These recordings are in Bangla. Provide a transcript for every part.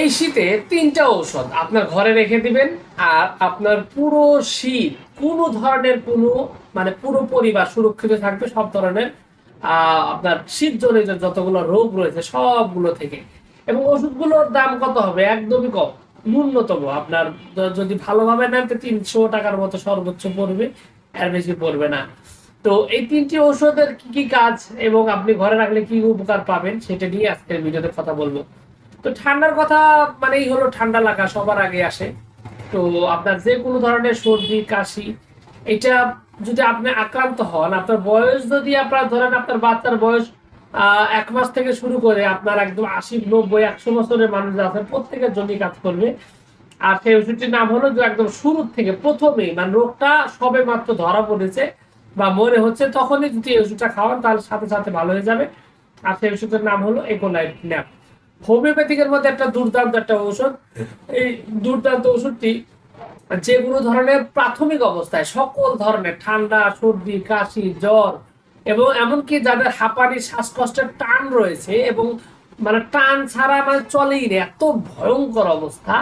এই শীতে তিনটা ঔষধ আপনার ঘরে রেখে দিবেন আর আপনার পুরো শীত, কোনো ধরনের কোনো মানে পুরো পরিবার সুরক্ষিত থাকবে সব ধরনের আপনার শীত জনিত যতগুলো রোগ রয়েছে সবগুলো থেকে। এবং ওষুধগুলোর দাম কত হবে? একদমই কম, ন্যূনতম। আপনার যদি ভালোভাবে নেন তো তিনশো টাকার মতো সর্বোচ্চ পড়বে, এর বেশি পড়বে না। তো এই তিনটি ঔষধের কি কি কাজ এবং আপনি ঘরে রাখলে কি উপকার পাবেন সেটা নিয়ে আজকের ভিডিওতে কথা বলব। তো ঠান্ডার কথা মানেই হলো ঠান্ডা লাগা, সবার আগে আসে। তো আপনার যে কোনো ধরনের সর্দি, কাশি, এটা যদি আপনি আক্রান্ত হন, আপনার বয়স যদি আপনার ধরেন আপনার বাচ্চার বয়স এক মাস থেকে শুরু করে আপনার একদম আশি, নব্বই, একশো বছরের মানুষ আছে, প্রত্যেকের জন্যই কাজ করবে। আর সেই ওষুধটির নাম হলো যে একদম শুরুর থেকে প্রথমেই মানে রোগটা সবে মাত্র ধরা পড়েছে বা মনে হচ্ছে, তখনই যদি এই ওষুধটা খাওয়ান, তাহলে সাথে সাথে ভালো হয়ে যাবে। আর সেই ওষুধের নাম হলো একোলাইট ন্যাপ হোমিওপ্যাথিকের মধ্যে একটা দুর্দান্ত একটা ঔষধ। এই দুর্দান্ত ওষুধটি যে কোনো ধরনের প্রাথমিক অবস্থায় সকল ধরনের ঠান্ডা, সর্দি, কাশি, জ্বর এবং এমনকি যাদের হাঁপানি শ্বাসকষ্টের টান রয়েছে এবং মানে টান ছাড়া মানে চলেই না, এত ভয়ঙ্কর অবস্থা।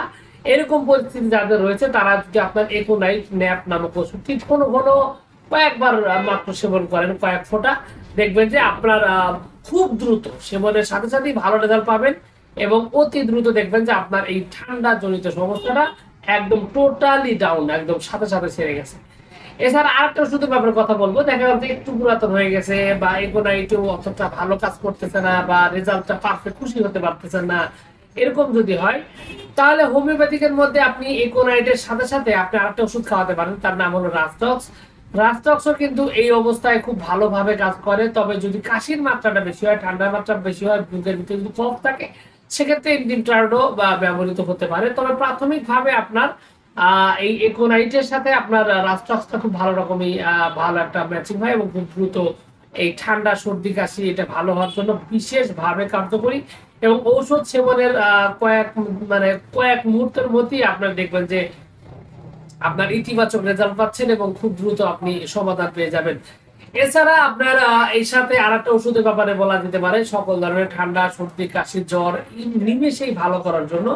এরকম পরিস্থিতি যাদের রয়েছে, তারা যদি আপনার একোনাইট ন্যাপ নামক ওষুধটি কোনো কোনো কয়েকবার মাত্র সেবন করেন, কয়েক ফোঁটা। দেখবেন যে আপনার খুব দ্রুত সেবনের সাথে সাথেই ভালো রেজাল্ট পাবেন। এবং অতি দ্রুত দেখবেন যে আপনার এই ঠান্ডা জনিত সমস্যাটা একদম টোটালি ডাউন একদম সাথে সাথে ছেড়ে গেছে। এছাড়া আরেকটা ওষুধের ব্যাপারে কথা বলব, দেখা যাচ্ছে একটু পুরাতন হয়ে গেছে বা এগুলো একটু অতটা ভালো কাজ করতেছে না বা রেজাল্টটা পারফেক্ট খুশি হতে পারতেছেন না, এরকম যদি হয়, তাহলে হোমিওপ্যাথিকের মধ্যে আপনি একোনাইটের সাথে সাথে আপনি আরেকটা ওষুধ খাওয়াতে পারেন, তার নাম হলো রাস্টক্স রাস্টক্সও কিন্তু এই অবস্থায় খুব ভালোভাবে কাজ করে, তবে যদি কাশির মাত্রাটা বেশি হয়, ঠান্ডার মাত্রা বেশি হয়, বুকের ভিতরে যদি কফ থাকে সেক্ষেত্রে ইনডিমট্রাডো বা ব্যবহৃত হতে পারে। তবে প্রাথমিকভাবে আপনার এই একোনাইটের সাথে আপনার রাস্টক্সটা খুব ভালো রকমই ভালো একটা ম্যাচিং হয় এবং খুব দ্রুত এই ঠান্ডা, সর্দি, কাশি এটা ভালো হওয়ার জন্য বিশেষভাবে কার্যকরী এবং ঔষধ সেবনের কয়েক মানে কয়েক মুহূর্তের মধ্যেই আপনার দেখবেন যে আপনার ইতিবাচক রেজাল্ট পাচ্ছেন এবং খুব দ্রুত আপনি সমাধান পেয়ে যাবেন। এছাড়া আপনার এই সাথে আর একটা ওষুধের ব্যাপারে বলা যেতে পারে, সকল ধরনের ঠান্ডা, সর্দি, কাশি, জ্বর নিমেষেই ভালো করার জন্য।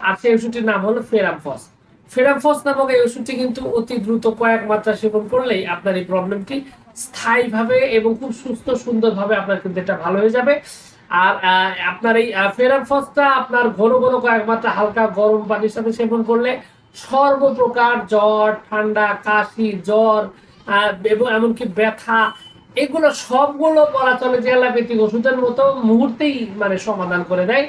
আর সেই ওষুধটির নাম হলো ফেরামফস। ফেরামফস নামক এই ওষুধটি কিন্তু অতি দ্রুত কয়েক মাত্রা সেবন করলেই আপনার এই প্রবলেমটি স্থায়ীভাবে এবং খুব সুস্থ, সুন্দরভাবে আপনার কিন্তু এটা ভালো হয়ে যাবে। আর আপনার এই ফেরামফসটা আপনার ঘন ঘন কয়েক মাত্রা হালকা গরম পানির সাথে সেবন করলে সর্বপ্রকার জ্বর, ঠান্ডা, কাশি, জ্বর এবং এমনকি ব্যথা, এগুলো সবগুলো বলা চলে যে অ্যালোপ্যাথিক ওষুধের মতো মুহূর্তেই মানে সমাধান করে দেয়।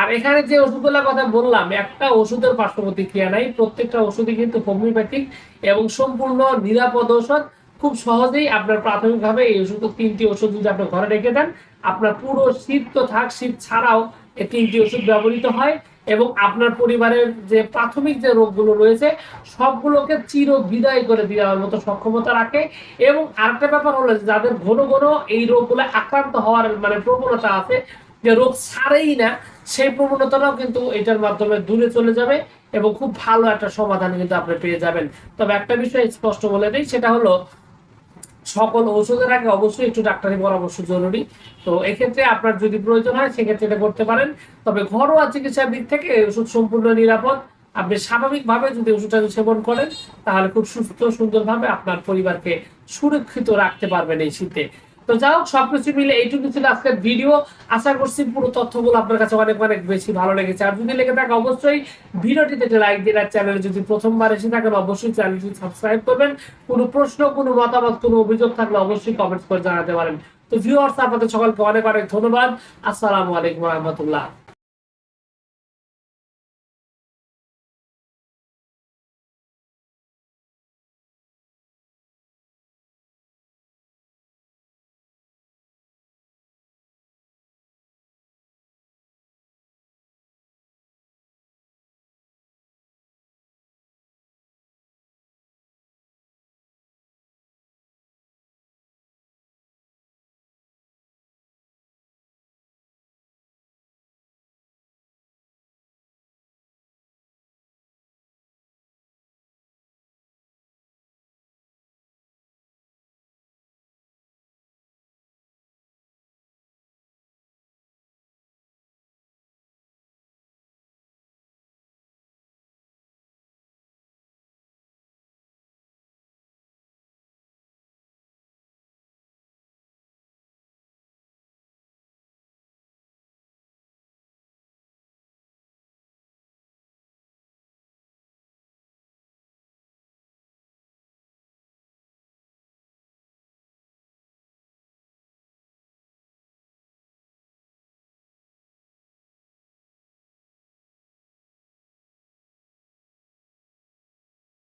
আর এখানে যে ওষুধগুলোর কথা বললাম, একটা ওষুধের পার্শ্ব প্রতিক্রিয়া নাই, প্রত্যেকটা ওষুধই কিন্তু হোমিওপ্যাথিক এবং সম্পূর্ণ নিরাপদ ঔষধ। খুব সহজেই আপনার প্রাথমিকভাবে এই ওষুধ, তিনটি ওষুধ যদি আপনি ঘরে রেখে দেন, আপনার পুরো শীত তো থাক, শীত ছাড়াও এই তিনটি ওষুধ ব্যবহৃত হয়। এবং আপনার পরিবারের যে প্রাথমিক যে রোগগুলো রয়েছে, সবগুলোকে চির বিদায় করে দেওয়ার মতো সক্ষমতা রাখে। এবং আরেকটা ব্যাপার হলো যাদের ঘন ঘন এই রোগগুলো আক্রান্ত হওয়ার মানে প্রবণতা আছে, যে রোগ ছাড়েই না, সেই প্রবণতাটাও কিন্তু এটার মাধ্যমে দূরে চলে যাবে এবং খুব ভালো একটা সমাধান কিন্তু আপনি পেয়ে যাবেন। তবে একটা বিষয় স্পষ্ট বলে দিই, সেটা হলো সকল ওষুধের আগে অবশ্যই একটু ডাক্তারি পরামর্শ জরুরি। তো এক্ষেত্রে আপনার যদি প্রয়োজন হয়, সেক্ষেত্রে এটা করতে পারেন। তবে ঘরোয়া চিকিৎসার দিক থেকে ওষুধ সম্পূর্ণ নিরাপদ। আপনি স্বাভাবিকভাবে যদি ওষুধটা সেবন করেন, তাহলে খুব সুস্থ সুন্দরভাবে আপনার পরিবারকে সুরক্ষিত রাখতে পারবেন এই শীতে। তো হোক, সবকিছু মিলে এইটুকু ছিল আজকের ভিডিও। আশা করছি পুরো তথ্যগুলো আপনার কাছে অনেক অনেক বেশি ভালো লেগেছে। আর যদি লেগে থাকে, অবশ্যই ভিডিওটিতে একটা লাইক দিন আর চ্যানেলে যদি প্রথমবার এসে থাকেন, অবশ্যই চ্যানেলটি সাবস্ক্রাইব করবেন। কোনো প্রশ্ন, কোনো মতামত, কোনো অভিযোগ থাকলে অবশ্যই কমেন্টস করে জানাতে পারেন। তো ভিউয়ার্স আপনাদের সকলকে অনেক অনেক ধন্যবাদ। আসসালামু আলাইকুম রহমতুল্লাহ।